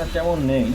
সমস্যা তেমন নেই।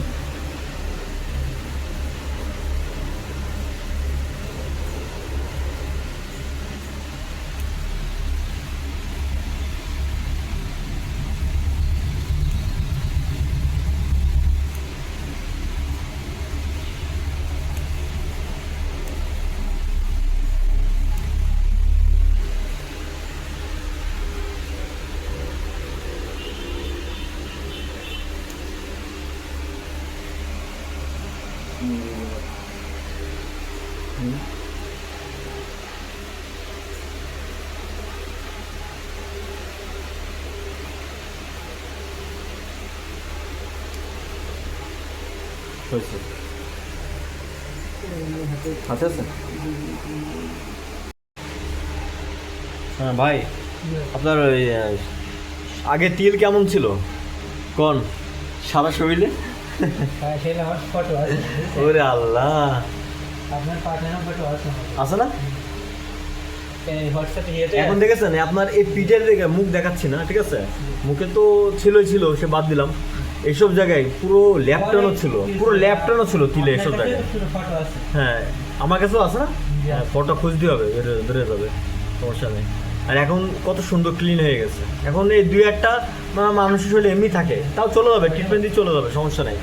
হয়েছে। হাতে হ্যাঁ ভাই আপনার ওই আগে তিল কেমন ছিল? কোন? সারা শরীরে? আমার ফটো আছে ওরে আল্লাহ। আপনার পাঠানো ফটো আছে আছে না? ইয়েতে এখন দেখেছেন আপনার এই পিঠের দিকে মুখ দেখাচ্ছি না ঠিক আছে? মুখে তো ছিলই ছিল সে বাদ দিলাম। এইসব জায়গায় পুরো ল্যাপটনও ছিল পুরো ল্যাপটনও ছিল তিলে এসব জায়গায়। হ্যাঁ আমার কাছেও আছে না? হ্যাঁ ফটো খুঁজতে হবে বেরোয় যাবে। সমস্যা নেই। আর এখন কত সুন্দর ক্লিন হয়ে গেছে। এখন এই দুই একটা মানুষের শরীরে এমনি থাকে। তাও চলে যাবে ট্রিটমেন্ট দিয়ে চলে যাবে, সমস্যা নেই।